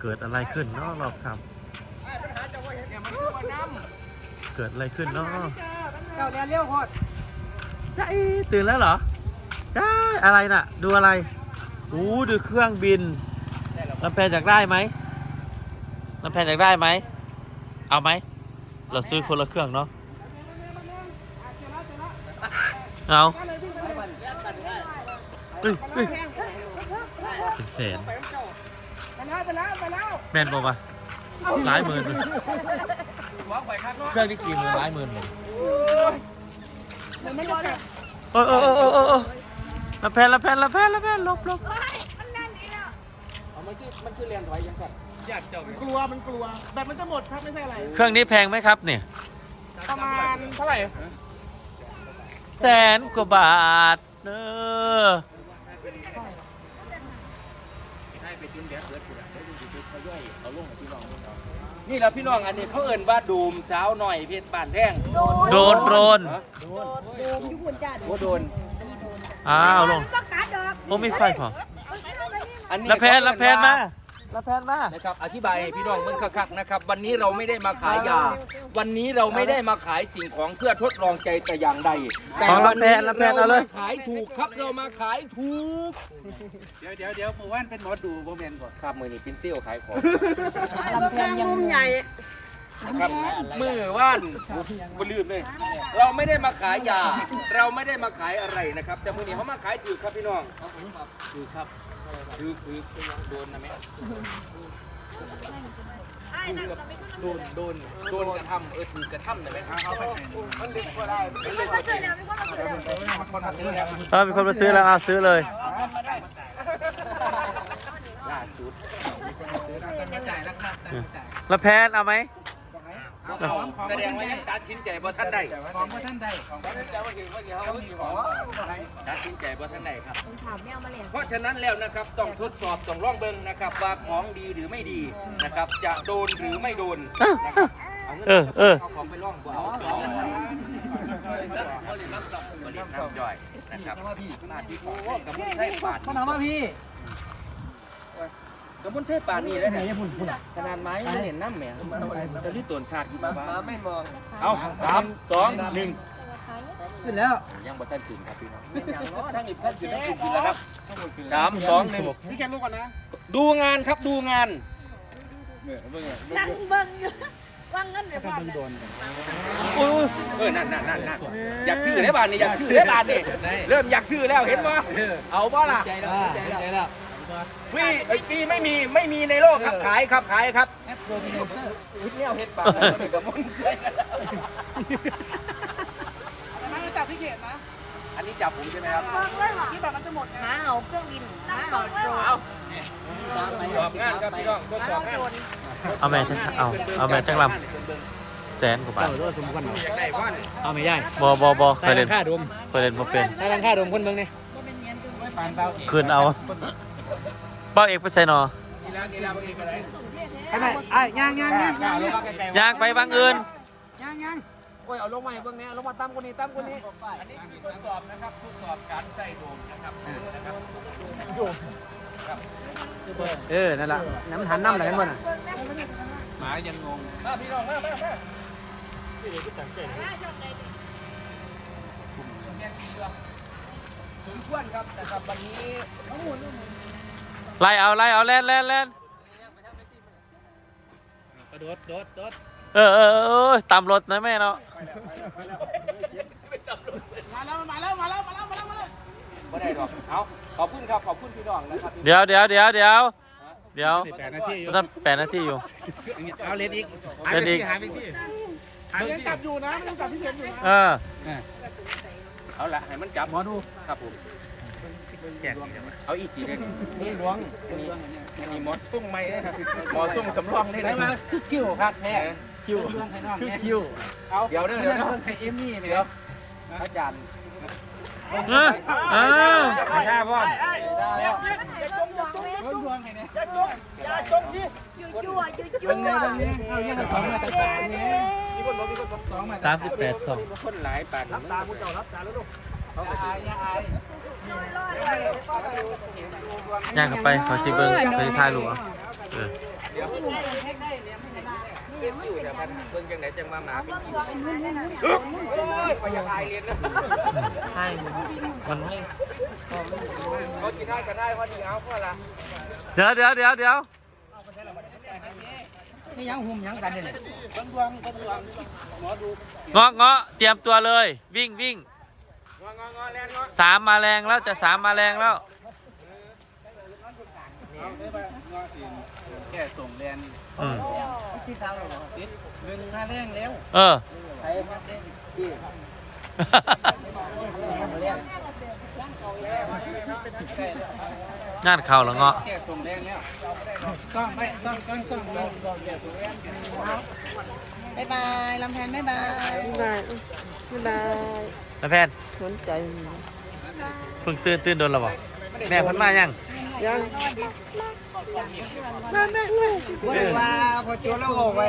เกิดอะไรขึ้นเนาะรอบค่ปัญหาจะว่าเห็นเนี่ยมันคือว่าน้ำเกิดอะไรขึ้นเนาะำเจ้าเนี่ยเลี้ยวโคตรจ้าอีตื่นแล้วเหรอได้อะไรน่ะ ดูอะไรอู้ดูเครื่องบินลำแพนอยากได้ไหมลำแพนอยากได้ไหม เอาไหม เราซื้อคนละเครื่องเนาะ เอาเฮ้ยเฮ้ยเป็นแสนไป แล้วไปแล้วไปแล้วแม่นบอกว่าหลายหมื่นเลยหัวไปครับเนาะเครื่องนี้กี่หมื่นหลายหมื่นเลยมันไม่ได้โอ้ยโอ้ยโอ้ยโอ้ยโอ้ยโอ้ยละแพนละแพนละแพนละแพนหลบหลบมันคือมันคือเรียนถอยยังไงอยากเจ้ากลัวมันกลัวแบตมันจะหมดครับไม่ใช่อะไร เครื่องนี้แพงไหมครับเนี่ยประมาณเท่าไหร่แสนกว่าบาทเอ อนี่แหละพี่น้องอันนี้เขาเอิ่นว่าดูมเช้าหน่อยเพชรบานแท่งโดนโดนโดนโดนอ้าวลงประกาศดอกโอ้มีไฟพออันนี้ละแพนละแพนมา ละแพนมานะครับอธิบายให้พี่น้องเบิ่งคักๆนะครับ วันนี้เราไม่ได้มาขายยา วันนี้เราไม่ได้มาขายสิ่งของเพื่อทดลองใจแต่อย่างใดแต่ของละวันแพนี้นละแพนเอาเลย ขายถูกครับเรามาขายถูกเดี๋ยวเดี๋ยวเดี๋ยวหมู่บ้านเป็นหมอดูโมเมนต์ก่อนครับมือนี้เป็นเซี่ยวขายของลำแพงมุมใหญ่ครับมือว่านบลืมเลย เราไม่ได้มาขายยา เราไม่ได้มาขายอะไรนะครับ แต่มือนี้เขามาขายถือครับพี่น้องถือครับ ถือถือโดนนะแม่โดนโดนโดนกระทำเออถือกระทำนะแม่เอาไปมันเล็กกว่าได้มันเล็กกว่าได้เออมีคนมาซื้อแล้วอะซื้อเลยล่าสุดละแพนเอาไหมเอา แสดงว่ายังตัดสินใจบ่ท่านใดของพ่ท่านใดของพ่อท่านใดว่าเห็นว่าเดี๋ยวเขามีของตัดสินใจบ่ท่านใดครับถามแมวมาเลยเพราะฉะนั้นแล้วนะครับต้องทดสอบต้องลองเบิ่งนะครับว่าของดีหรือไม่ดีนะครับ จะโดนหรือไม่โดนนะครับเอาเงินเออเออเอาของไปล่องบ่เอาเอาบริษัทน้ำย่อยนะครับหน้าที่ของกับมุนเทพบาทพ่อหนอมาพี่ กับมุนเทพบาทนี่แล้วเนี่ยขนาดไม้มันเห็นน้ำแหมจะรีบตวนชาติกี่บ้าไม่มอง เอาสามสองหนึ่งขึ้นแล้ว ยังบ่ทันถึงครับพี่น้องยังเนาะทั้งอีกท่านอยู่ทั้งคุณกินแล้วครับสามสองหนึ่งพี่แกรู้ก่อนนะ ดูงานครับดูงานนั่งเบิ้งว่างเงินเดี๋ยวพออุ้ยเออนั่นนั่นนั่นนั่นอยากชื่อได้บ้านนี่อยากชื่อได้บ้านนี่เริ่มอยากชื่อแล้วเห็นป่ะเอาป่ะล่ะใจแล้วใจแล้ว ฟรีไอ้ยฟรีไม่มีไม่มีในโลกครับขายครับขายครับแอปโปรดิวเซอร์วิทย์เนี่ยเฮ็ดปากมันกับมึงนั่งจับพี่เขตนะอันนี้จับผมใช่ไหมครับที่แบบมันจะหมดหมาเอาเครื่องบินหมาเอาโดรนเอาสอบงานครับพี่น้องทดสอบงานเอาแม่จังเอาเอาแม่จังลำแสนกว่าบาทเจ้าตัวสมควรเหรออยากได้ว่าเอาไม่ได้บอบอบอเคยเล่นค่าดมเคยเล่นมาเป็นได้รังค่าดมคนเมืองนี่ปานเบาคืนเอา เป้าเอกไปใส่หนอกีฬากีฬาบางทีก็ได้ไอ้ไหนไอ้ย่างย่างย่างย่างยางไปบางอื่นย่างย่างโอ้ยเอาลงมาเบื้องนี้ลงมาตั้มคนนี้ตั้มคนนี้อันนี้คือทดสอบนะครับทดสอบการใส่โดมนะครับนะครับเออนั่นแหละน้ำหันน้ำอะไรกันบ้างหมายังงงมาพี่น้องมามามาสมควรครับนะครับวันนี้ ไล่เอาไล่เอาแล่นแล่นแล่นกระโดดโดดโดดเออเออเออตามรถนะแม่เนาะมาแล้วมาแล้วมาแล้วมาแล้วมาแล้วมาแล้วไม่ได้หรอกเอาขอบคุณครับขอบคุณพี่น้องนะครับเดี๋ยวเดี๋ยวเดี๋ยวเดี๋ยวเดี๋ยวแปดนาทีอยู่ตั้งแปดนาทีอยู่เอาเลนอีกเล่นอีกหายไปที่หายไปที่จับอยู่นะไม่ต้องจับที่เขตอยู่นะเออเอาละให้มันจับหมอดูครับผม แจกเอาอีกทีหนึงนี่หลวงอันนี้อันนี้หมอส่งไม่ได้ครับหมอส่งสำรองได้ได้เลยมาคือคิวครับแท้คิวคือคิวเอาเดี๋ยวเด้อเดี๋เดี๋ยยววเดี๋เดี๋ยยววให้เอมมี่ไปเดี๋เดี๋ยยววอาจารย์เออเออไม่ได้พ่อเขาดวงไงเนี่ยยั่วยั่วยั่วยั่วเบิ่งเนี่ยเบิ่งเนี่ยเอาเงี้ยสองมาจากแปดเนี่ยสองมาสามสิบแปดสองคนหลายปากรับตาคุณเจ้ารับตาแล้วลูกเขาไปอา ย่างกันไปขอสิเบิ้งไปถ่ายรูปเอาเอเดี๋ยวเล่นอยู่แต่มันเบิ่งจังไหนจังมาหมาเป็นกี่โอ้ยไปยังเรียนนะใช่มันไม่เขากินได้ก็ได้พอดีเอาเพื่อละเดี๋ยวเดี๋ยวเดี๋ยวเดี๋ยวนี่ยังหุ่มยังกันเลยเงาะเงาะเตรียมตัวเลย วิ่งวิ่ง สามมาแรงแล้วจะสามมาแรงแล้วแค่ส่งแดนอืมที่เท้าเลยหนึ่งมาแรงแล้วเออใช้มาเล่นที่งานเข่าแล้วเงาะแค่ส่งแรงแล้วซ่อมไปซ่อมก้อนซ่อมลงซ่อมแค่ส่งแรงบ๊ายบายลำแพนบ๊ายบาย บ๊ายบายบ๊ายบายแล้วแพนสนใจเพิ่งตื่นตื่นโดนแล้วบอกแม่เพันมายังยังว่าพอโจแล้วโง่ไป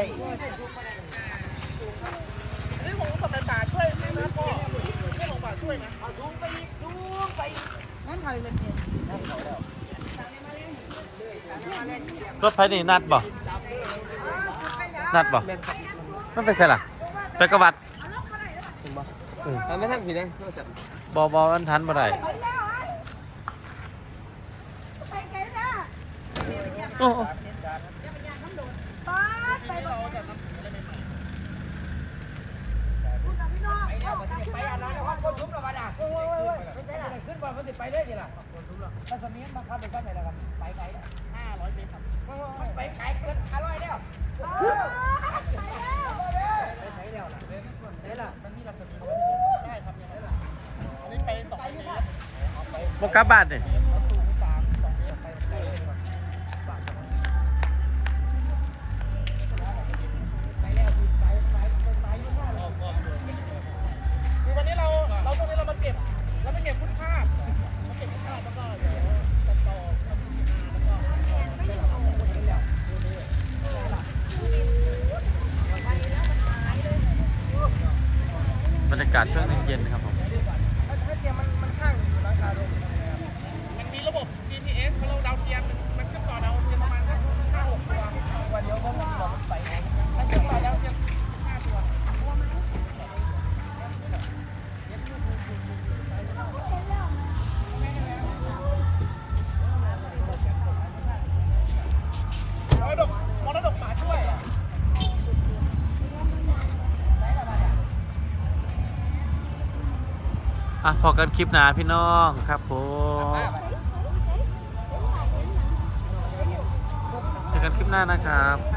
นั่นถอยเลยเนี่ยรถไฟนี่นัดบ่นัดบ่มันไปใส่ล่ะไปก ระวัดทำไม่ทันผิดนะโทรศัพท์บอบอมันทันบ่ได้โอ้โอ้ไปอันนั้นความคนทุบเราบ้าด่าขึ้นบอลมันติดไปเลยดีล่ะถ้าสมีนมาคับไปก็ไหนละกันไปไกลห้าร้อยเมตรครับมันไปไกลเกินห้าร้อยแล้ว บกลับบ้านนี่คือวันนี้เราเราตรงนี้เรามาเก็บเราไปเก็บคุณค่ามาเก็บคุณค่าแล้วก็เดี๋ยวตัดต่อบรรยากาศช่วงเย็นๆนะครับผม ถ้าเตรียมมันมันข้างอยู่ราคาลงมันมีระบบ GPS เพราะเราดาวเทียมมันเชื่อมต่อดาวเทียมประมาณสักห้าหกตัววันเดียวก็มีหลอดไฟถ้าเชื่อมต่อดาวเทียมห้าตัวมรดกมรดกหมาช่วยอะอะพอกันคลิปหนาพี่น้องครับผม คลิปหน้านะครับ